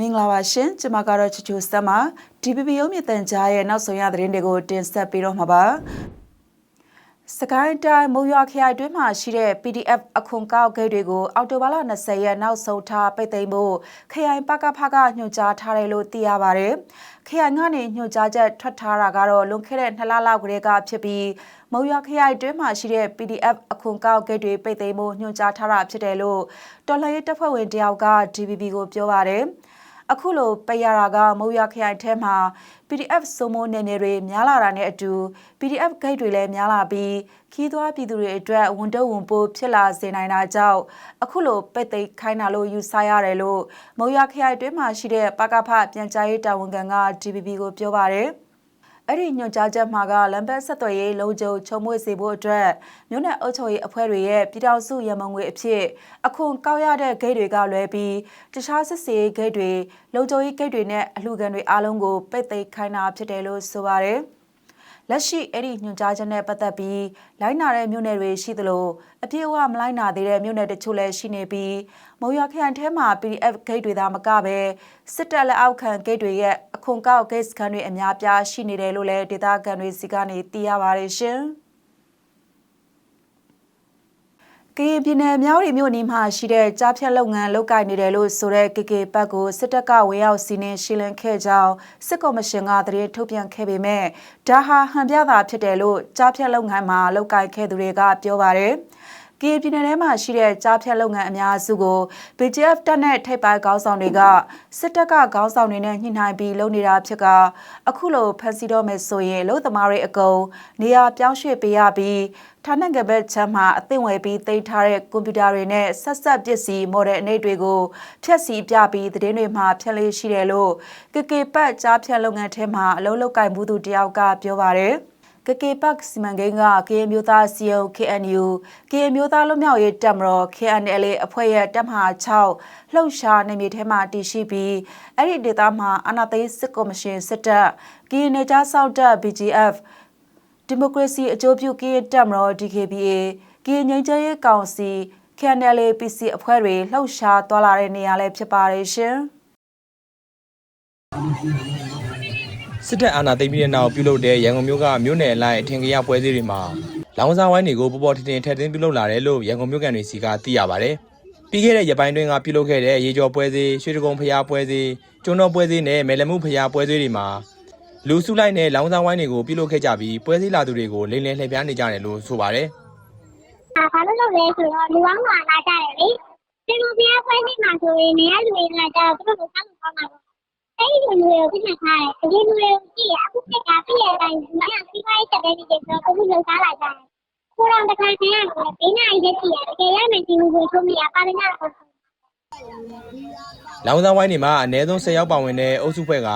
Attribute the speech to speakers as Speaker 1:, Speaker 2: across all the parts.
Speaker 1: မင်္ဂလာပါရှင်ကျွန်မကတော့ချူချူစမ်းပါ DPP ရုံးမြင့်တန်ကြားရဲ့နောက်ဆုံးရသတင်းတွေကိုတင်ဆက်ပေးတော့မှာပါ စကိုင်းတိုင်းမုံရွာခရိုင်တွင်းမှာရှိတဲ့ PDF အခွန်ကောက်ဂိတ်တွေကိုအောက်တိုဘာလ20ရက်နောက်ဆုံးထားပိတ်သိမ်းဖို့ခရိုင်ပကဖကညွှန်ကြားထားတယ်လို့သိရပါတယ်။ခရိုင်ကနေညွှန်ကြားချက်ထွက်ထားတာကတော့လွန်ခဲ့တဲ့2လလောက်ကတည်းကဖြစ်ပြီးမုံရွာခရိုင်တွင်းမှာရှိတဲ့ PDF အခွန်ကောက်ဂိတ်တွေပိတ်သိမ်းဖို့ညွှန်ကြားထားတာဖြစ်တယ်လို့တော်လှန်ရေးတပ်ဖွဲ့ဝင်တယောက်က DPP ကိုပြောပါတယ်။ အခုလိုပိတ်ရတာကမုံရခရိုင်ထဲမှာ PDF စုံမိုးနယ်မြေတွေများလာတာနဲ့အတူ PDF ဂိတ်တွေလည်းများလာပြီးခီးသွွားပြည်သူတွေအတွက်ဝန်တုပ်ဝန်ပိုးဖြစ်လာစေနိုင်တာကြောင့်အခုလိုပိတ်သိမ်းခိုင်းတာလို့ယူဆရတယ်လို့မုံရခရိုင်တွင်းမှာရှိတဲ့ပကဖပြန်ကြားရေးတာဝန်ခံက DPP ကိုပြောပါတယ်။ အဲ့ဒီညွှန်ကြားချက်မှာကလမ်ဘတ်ဆက်သွယ်ရေးလုံခြုံချုံမွေ့စေဖို့အတွက်မြို့နယ်အုပ်ချုပ်ရေးအဖွဲ့တွေရဲ့ပြည်ထောင်စုရမန်ငွေအဖြစ်အခွန်ကောက်ရတဲ့ဂိတ်တွေကလွဲပြီးတခြားစစ်စေးဂိတ်တွေလုံခြုံရေးဂိတ်တွေနဲ့အလှူခံတွေအားလုံးကိုပိတ်သိမ်းခိုင်းတာဖြစ်တယ်လို့ဆိုပါတယ်။ လက်ရှိအဲ့ဒီညွှန်ကြားချက်နဲ့ပတ်သက်ပြီးလိုင်းနာတဲ့မြို့နယ်တွေရှိသလိုအပြည့်အဝမလိုက်နာသေးတဲ့မြို့နယ်တချို့လည်းရှိနေပြီးမုံရခရိုင်ထဲမှာ PDF ဂိတ်တွေသာမကပဲစစ်တပ်လက်အောက်ခံဂိတ်တွေရဲ့အခွန်ကောက်ဂိတ်စခန်းတွေအများပြားရှိနေတယ်လို့လည်းဒေသခံတွေစီကနေသိရပါတယ်ရှင်။ ကရင်ပြည်နယ်မြောက်ရီမြို့နီးမှာရှိတဲ့ကြားဖြတ်လုပ်ငန်းလုပ်ကိုင်နေတယ်လို့ဆိုတဲ့ KK ဘက်ကိုစစ်တပ်ကဝေရောက်စီးနှင်းရှင်းလင်းခဲ့ကြောင်းစစ်ကော်မရှင်ကသတင်းထုတ်ပြန်ခဲ့ပေမဲ့ဒါဟာဟန်ပြတာဖြစ်တယ်လို့ကြားဖြတ်လုပ်ငန်းမှာလုပ်ကိုင်ခဲ့သူတွေကပြောပါတယ်။ ကီပြည်နယ်ထဲမှာရှိတဲ့ကြားဖြတ်လုပ်ငန်းအများစုကို BGF တပ်နဲ့ထိပ်ပိုင်းခေါင်းဆောင်တွေကစစ်တပ်ကခေါင်းဆောင်တွေနဲ့ညှိနှိုင်းပြီးလုပ်နေတာဖြစ်ကအခုလိုဖန်စီတော့မယ်ဆိုရင်လို့သမားတွေအကုန်နေရာပြောင်းရွှေ့ပေးရပြီးဌာနကဘက်ချမ်းမှာအသင့်ဝယ်ပြီးတိတ်ထားတဲ့ကွန်ပျူတာတွေနဲ့ဆက်ဆက်ပစ္စည်း model အနေတွေကိုဖြည့်ဆည်းပြပြီးသတင်းတွေမှာဖြန့်လေးရှိတယ်လို့ကကေပတ်ကြားဖြတ်လုပ်ငန်းထဲမှာအလုံးလောက်ကင်မှုသူတယောက်ကပြောပါတယ်။ ကကေပတ်စီမံကိန်းကကေမျိုးသားစီယုံ KNU ကေမျိုးသားလွတ်မြောက်ရေးတပ်မတော် KNLA အဖွဲ့ရဲ့တပ်မဟာ6လှုပ်ရှားနေမြေထဲမှာတည်ရှိပြီးအဲ့ဒီဒေသမှာအာဏာသိမ်းစစ်ကော်မရှင်စစ်တပ်ကီနေကြားစောက်တပ် BGF ဒီမိုကရေစီအကျိုးပြုကီတပ်မတော် DKBA ကီငိမ့်ချရေးကောင်စီ KNLA PC အဖွဲ့တွေလှုပ်ရှားသွားလာတဲ့နေရာလည်းဖြစ်ပါတယ်ရှင်။
Speaker 2: စစ်တပ်အာဏာသိမ်းပြီးတဲ့နောက်ပြုလုပ်တဲ့ရန်ကုန်မြို့ကမြို့နယ်အလိုက်အထင်ကြီးပွဲစည်းတွေမှာလောင်စာဝိုင်းတွေကိုပေါ်ပေါ်ထင်ထင်ထည့်သွင်းပြုလုပ်လာတယ်လို့ရန်ကုန်မြို့ကန်တွေစီကသိရပါဗျ။ပြီးခဲ့တဲ့ရပိုင်းတွင်းကပြုလုပ်ခဲ့တဲ့ရေကျော်ပွဲစည်းရွှေတကုံဖျားပွဲစည်းကျွန်းတော်ပွဲစည်းနဲ့မယ်လမှုဖျားပွဲစည်းတွေမှာလူစုလိုက်နဲ့လောင်စာဝိုင်းတွေကိုပြုလုပ်ခဲ့ကြပြီးပွဲစည်းလာသူတွေကိုလိမ်လည်လှည့်ပြားနေကြတယ်လို့ဆိုပါတယ်။
Speaker 3: ဘာလို့လုပ်လဲဆိုတော့လူကောင်းကလာကြတယ်လေဒီလိုပြပွဲနေမှာဆိုရင်နေရာလူတွေလာကြတော့သူတို့ကဆောက်လို့ကောင်းတာပေါ့ အဲ့ဒီလူတွေကိုပြစ်မှတ်ထားတယ်ဒီလူတွေကိုကြည့်ရအခုပြစ်တာပြည့်ရတိုင်းမရစီးပွားရေးတက်တဲ့ဒီတွေဆိုတော့အခုလုံစားလာကြတယ်ကိုရောတစ်ခါတည်းရတယ်ဘေးနာရီရက်ကြည့်ရတယ်တကယ်ရမယ်ဒီလူကိုထုံးမရပါရနာဆို
Speaker 2: လောင်စာဝိုင်းတွေမှာအ ਨੇ ဆုံး10ယောက်ပါဝင်တဲ့အုပ်စုဖွဲ့က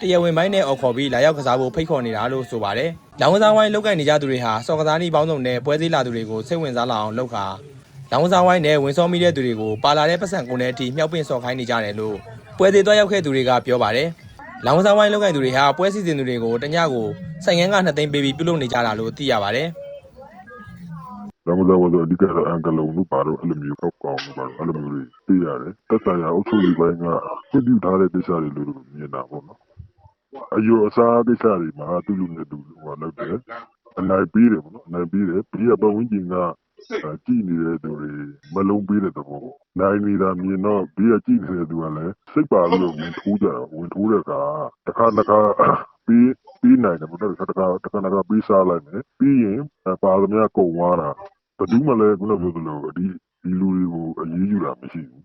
Speaker 2: တရားဝင်ပိုင်းနဲ့အော်ခေါ်ပြီးလာရောက်ကစားဖို့ဖိတ်ခေါ်နေတာလို့ဆိုပါတယ်။လောင်စာဝိုင်းလောက်ကန်နေကြသူတွေဟာစော်ကစားနည်းပေါင်းစုံနဲ့ပွဲစည်းလာသူတွေကိုစိတ်ဝင်စားလာအောင်လုပ်ခါလောင်စာဝိုင်းနဲ့ဝင်စောမိတဲ့သူတွေကိုပါလာတဲ့ပတ်စံကုန်တဲ့အထိမြောက်ပင့်စော်ခိုင်းနေကြတယ်လို့ ပွဲသေးသွားရောက်ခဲ့သူတွေကပြောပါတယ်။လောင်စာဝိုင်းလောက်ကန်သူတွေဟာပွဲစီစဉ်သူတွေကိုတညကိုဆိုင်ငန်းက2သိန်းပေးပြီးပြုလုပ်နေကြတာလို့သိရပါတယ်။
Speaker 4: ဒါမှမဟုတ်တော့အဓိကတော့အန်ကလုံလို့ပါတော့အဲ့လိုမျိုးပောက်ကောင်လို့ပါတော့အဲ့လိုမျိုးတွေသိရတယ်တက်ဆိုင်ရာအုပ်ချုပ်ရေးပိုင်းကပြည့်ပြထားတဲ့ကိစ္စတွေလို့မြင်တာပေါ့နော်အယူအဆကိစ္စတွေမှာသူလူနဲ့သူဟိုလောက်တယ်အနိုင်ပြီးတယ်ပေါ့နော်အနိုင်ပြီးတယ်ပြီးရပတ်ဝန်းကျင်က ကြည်နေတဲ့သူတွေမလုံးပေးတဲ့သဘောပေါ့နိုင်နေတာမြင်တော့ပြီးရကြည်နေတဲ့သူကလည်းစိတ်ပါပြီးတော့ဝင်ထိုးကြတယ်ဝင်ထိုးတဲ့အခါတစ်ခါတစ်ခါပြီးပြီးနိုင်တယ်ပေါ့နော်တစ်ခါတစ်ခါတစ်ခါတစ်ခါပြီးစားလိုက်မယ်ပြီးရင်ပါသမျှကုန်သွားတာဘယ်သူမှလည်းခုနပြောသလိုဒီဒီလူတွေကိုအရေးယူတာမရှိဘူး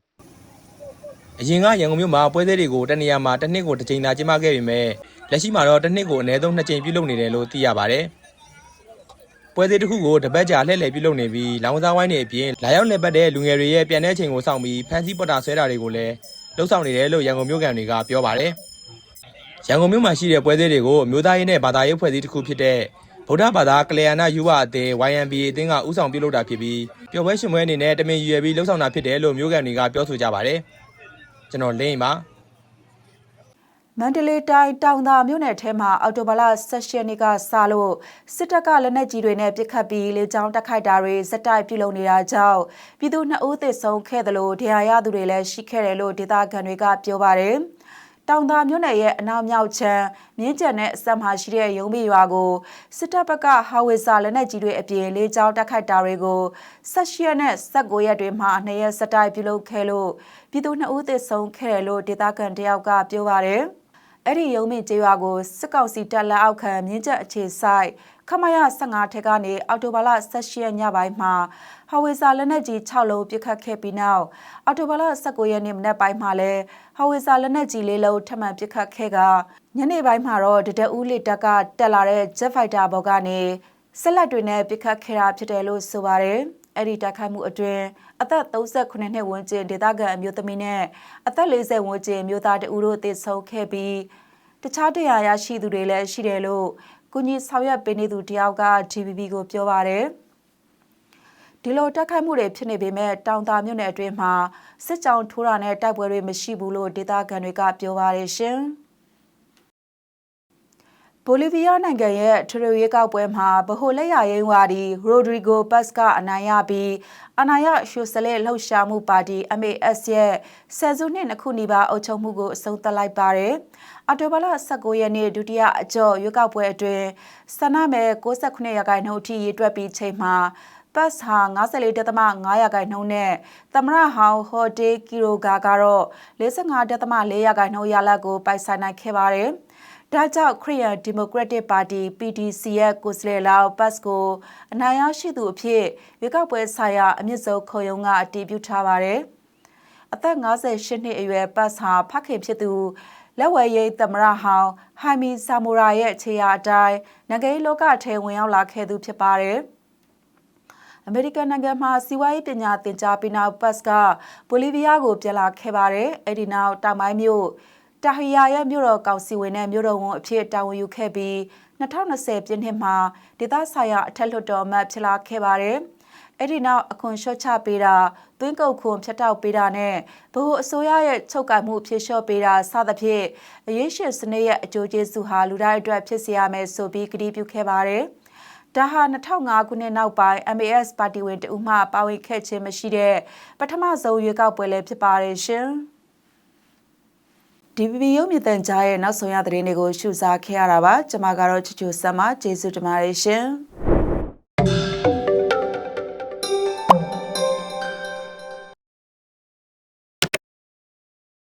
Speaker 2: အရင်ကရန်ကုန်မြို့မှာပွဲစည်းတွေကိုတနေရာမှာတစ်နှစ်ကိုတစ်ကြိမ်သာကျင်းပခဲ့ပေမဲ့လက်ရှိမှာတော့တစ်နှစ်ကိုအနည်းဆုံးနှစ်ကြိမ်ပြုလုပ်နေတယ်လို့သိရပါတယ်။ ပွဲစည်းတစ်ခုကိုတပတ်ကြာလှည့်လည်ပြုလုပ်နေပြီးလောင်စာဝိုင်းတွေအပြင်လာရောက်လည်ပတ်တဲ့လူငယ်တွေရဲ့ပြန်တဲ့အချိန်ကိုစောင့်ပြီးဖန်စီပေါ်တာဆွဲတာတွေကိုလည်းလှုပ်ဆောင်နေတယ်လို့ရန်ကုန်မြို့ကန်တွေကပြောပါတယ်။ရန်ကုန်မြို့မှာရှိတဲ့ပွဲစည်းတွေကိုအမျိုးသားရေးနဲ့ဘာသာရေးဖွဲ့စည်းတစ်ခုဖြစ်တဲ့ဗုဒ္ဓဘာသာကလျာဏယူဝအသင်း YMBA အသင်းကဥဆောင်ပြုလုပ်တာဖြစ်ပြီးပျော်ပွဲရှင်ပွဲအနေနဲ့တမင်ရည်ရွယ်ပြီးလှုပ်ဆောင်တာဖြစ်တယ်လို့မြို့ကန်တွေကပြောဆိုကြပါတယ်။ကျွန်တော်လင်းပါ
Speaker 1: မန္တလေးတိုင်းတောင်သာမြို့နယ်ထဲမှာအော်တိုဘာလ16ရက်နေ့ကစလို့စစ်တပ်ကလက်နက်ကြီးတွေနဲ့ပစ်ခတ်ပြီးလေကြောင်းတိုက်ခိုက်တာတွေစက်တိုက်ပြုလုပ်နေတာကြောင့်ပြည်သူနှစ်ဦးသေဆုံးခဲ့တယ်လို့ဒဏ်ရာရသူတွေလည်းရှိခဲ့တယ်လို့ဒေသခံတွေကပြောပါတယ်။တောင်သာမြို့နယ်ရဲ့အနောက်မြောက်ချမ်းမြင်းကျန်တဲ့အဆက်မှာရှိတဲ့ရုံးမီရွာကိုစစ်တပ်ဘက်ကဟာဝစ်ဇာလက်နက်ကြီးတွေအပြင်လေကြောင်းတိုက်ခိုက်တာတွေကို16ရက်နဲ့19ရက်တွေမှာနှစ်ရက်စက်တိုက်ပြုလုပ်ခဲ့လို့ပြည်သူနှစ်ဦးသေဆုံးခဲ့တယ်လို့ဒေသခံတယောက်ကပြောပါတယ်။ အဲ့ဒီရုံးမြင့်ကျေးရွာကိုစစ်ကောင်စီတပ်လက်အောက်ခံမြင်းချက်အခြေဆိုင်ခမရ15ထက်ကနေအော်တိုဘာလ16ရက်ညပိုင်းမှာဟာဝေဇာလက်နက်ကြီး6လုံးပစ်ခတ်ခဲ့ပြီးနောက်အော်တိုဘာလ19ရက်နေ့မနက်ပိုင်းမှာလည်းဟာဝေဇာလက်နက်ကြီးလေးလုံးထပ်မံပစ်ခတ်ခဲ့ကညနေပိုင်းမှာတော့တဒဦးလက်တက်ကတက်လာတဲ့ Jet Fighter ဘော်ကနေဆက်လက်တွေနဲ့ပစ်ခတ်ခဲ့တာဖြစ်တယ်လို့ဆိုပါတယ်။ အဲ့ဒီတိုက်ခိုက်မှုအတွင်းအသက်38နှစ်ဝန်းကျင်ဒေသခံအမျိုးသမီးနဲ့အသက်40ဝန်းကျင်မျိုးသားတဦးတို့သေဆုံးခဲ့ပြီးတခြားတရားရရှိသူတွေလည်းရှိတယ်လို့ကုညီဆောင်ရွက်ပေးနေသူတယောက်က GBB ကိုပြောပါတယ်ဒီလိုတက်ခိုက်မှုတွေဖြစ်နေပေမဲ့တောင်တာမြို့နယ်အတွင်းမှာစစ်ကြောင်းထိုးတာနဲ့တိုက်ပွဲတွေမရှိဘူးလို့ဒေသခံတွေကပြောပါတယ်ရှင်။ ဘိုလီဗီးယားနိုင်ငံရဲ့ထရရွေးကောက်ပွဲမှာဗဟိုလက်ရရင်ဝါဒီရိုဒရီဂိုပတ်စ်ကအနိုင်ရပြီးအနာရရှူဆလဲလှုပ်ရှားမှုပါတီ MAS ရဲ့ဆယ်စုနှစ်နှစ်ခုနီးပါးအုပ်ချုပ်မှုကိုအဆုံးသတ်လိုက်ပါတယ်။အော်တိုဘာလ19ရက်နေ့ဒုတိယအကျော်ရွေးကောက်ပွဲအတွင်းဆန္ဒမဲ69ရာခိုင်နှုန်းအထိရေတွက်ပြီးချိန်မှာပတ်စ်ဟာ94.5ရာခိုင်နှုန်းနဲ့သမရဟောင်ဟော်တေကီရိုဂါကတော့45.4ရာခိုင်နှုန်းရလဒ်ကိုပိုင်ဆိုင်နိုင်ခဲ့ပါတယ်။ ဒါကြောင့်ခရီးယန်ဒီမိုကရက်တစ်ပါတီ PDC ရဲ့ကိုယ်စားလှယ်လောင်းပတ်စ်ကိုအနိုင်ရရှိသူအဖြစ်ရွေးကောက်ပွဲဆိုင်ရာအမြင့်ဆုံးခုံရုံးကအတည်ပြုထားပါတယ်။အသက်58နှစ်အရွယ်ပတ်စ်ဟာဖခင်ဖြစ်သူလက်ဝဲရိပ်သမရဟောင်းဟိုင်မီဆာမိုရာရဲ့ခြေရာအတိုင်းနိုင်ငံရေးလောကထဲဝင်ရောက်လာခဲ့သူဖြစ်ပါတယ်။အမေရိကန်နိုင်ငံမှာစီးပွားရေးပညာသင်ကြားပြီးနောက်ပတ်စ်ကဘိုလီဗီးယားကိုပြန်လာခဲ့ပါတယ်။အဲ့ဒီနောက်တောင်ပိုင်းမြို့ တာဟီယာရဲ့မြို့တော်ကောင်စီဝင်နဲ့မြို့တော်ဝန်အဖြစ်တာဝန်ယူခဲ့ပြီး2020ပြည့်နှစ်မှာဒေသဆိုင်ရာအထက်လွှတ်တော်အမတ်ဖြစ်လာခဲ့ပါတယ်။အဲ့ဒီနောက်အခွန်လျှော့ချပေးတာသွင်းကုန်ခွန်ဖြတ်တောက်ပေးတာနဲ့ဗဟိုအစိုးရရဲ့ချုပ်ကိုင်မှုဖြည့်လျှော့ပေးတာစသဖြင့်အရေးရှင်စနစ်ရဲ့အကျိုးကျေးဇူးဟာလူတိုင်းအတွက်ဖြစ်စေရမယ်ဆိုပြီးကတိပြုခဲ့ပါတယ်။ဒါဟာ2005ခုနှစ်နောက်ပိုင်း MAS ပါတီဝင်တဦးမှပါဝင်ခဲ့ခြင်းမရှိတဲ့ပထမဆုံးရွေးကောက်ပွဲလည်းဖြစ်ပါတယ်ရှင်။ DVB ရုပ်မြင်သံကြားရဲ့နောက်ဆုံးရသတင်းတွေကိုရှုစားခဲ့ရတာပါကျွန်မကတော့ချူချူဆက်မကျေးဇူးတင်ပါတယ်ရှင်